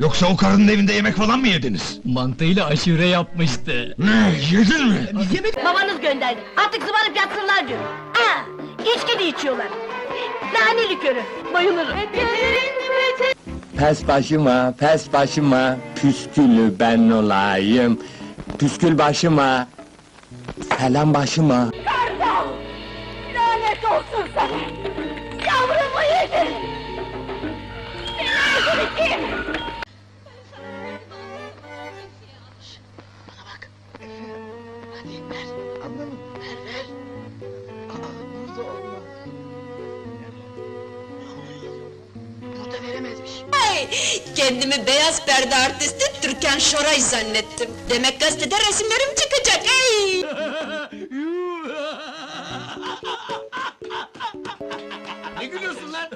Yoksa o karının evinde yemek falan mı yediniz? Mantığıyla aşure yapmıştı. Ne, yedin mi? Babanız gönderdi. Artık zıbarıp yatsınlar diyor. Aa, içki de içiyorlar. Nane likörü. Bayılırım. Pes başıma, pes başıma, püskülü ben olayım. Püskül başıma, selam başıma. Kartal! Lanet olsun sana! Ay, kendimi beyaz perde artisti Türkan Şoray zannettim. Demek gazetede resimlerim çıkacak ey! ne gülüyorsun lan?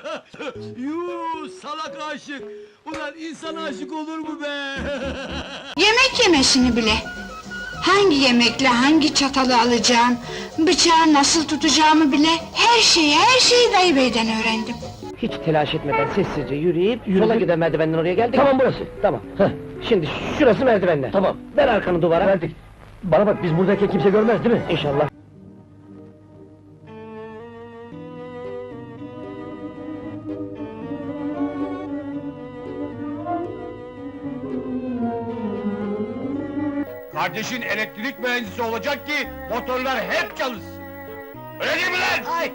Yuu salak aşık. Ulan insan aşık olur mu be? Yemek yemesini bile. Hangi yemekle hangi çatalı alacağım, bıçağı nasıl tutacağımı bile her şeyi, her şeyi dayı beyden öğrendim. Hiç telaş etmeden sessizce yürüyüp sola giden merdivenden oraya geldik. Tamam burası. Tamam. Heh. Şimdi şurası merdivenler. Tamam. Ver arkanı duvara. Verdik. Bana bak biz buradayken kimse görmez değil mi? İnşallah. Kardeşin elektrik mühendisi olacak ki motorlar hep çalışsın. Öyle değil mi lan? Ay!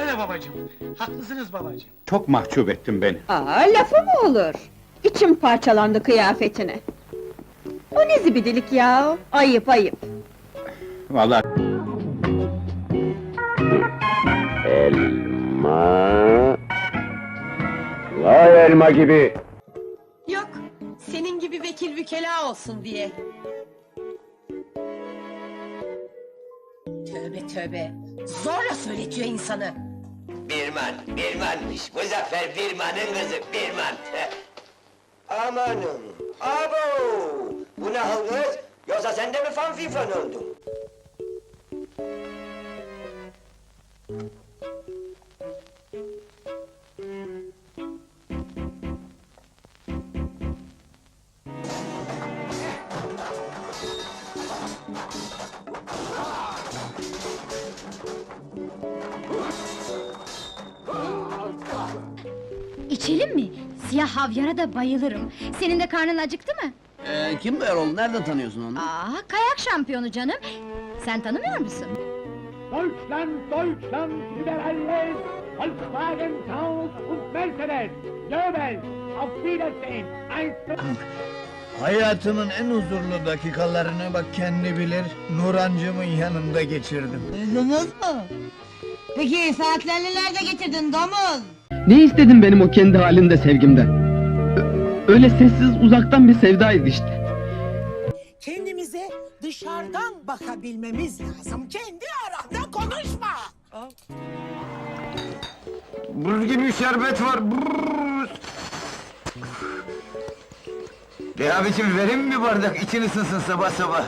Öyle babacığım. Haklısınız babacığım. Çok mahcup ettin beni. Aa, lafı mı olur? İçim parçalandı kıyafetine. O ne zibidilik ya? Ayıp ayıp. Vallahi Elma... Vay elma gibi. Yok, senin gibi vekil vükela olsun diye. Tövbe tövbe, zorla söyletiyor insanı. Birman, Birman'mış. Muzaffer Birman'ın kızı Birman. Amanım, abo! Bu ne hal? Yoksa sen de mi fanfifan oldun? İçelim mi? Siyah havyara da bayılırım. Senin de karnın acıktı mı? Ee, kim bu Erol? Nereden tanıyorsun onu? Aa, kayak şampiyonu canım. Sen tanımıyor musun? Deutschland, Deutschland, über alles! Volkswagen, Taunus und Mercedes! Goebbels, auf Wiedersehen! Hayatımın en huzurlu dakikalarını bak kendi bilir, Nurancımın yanında geçirdim. Duydunuz mu? Peki saatlerini nerede getirdin domuz? Ne istedin benim o kendi halinde sevgimden? Öyle sessiz uzaktan bir sevdaydı işte. Kendimize dışarıdan bakabilmemiz lazım. Kendi aranda konuşma. Buz gibi şerbet var, buz! De abicim vereyim mi bir bardak, için ısınsın sabah sabah.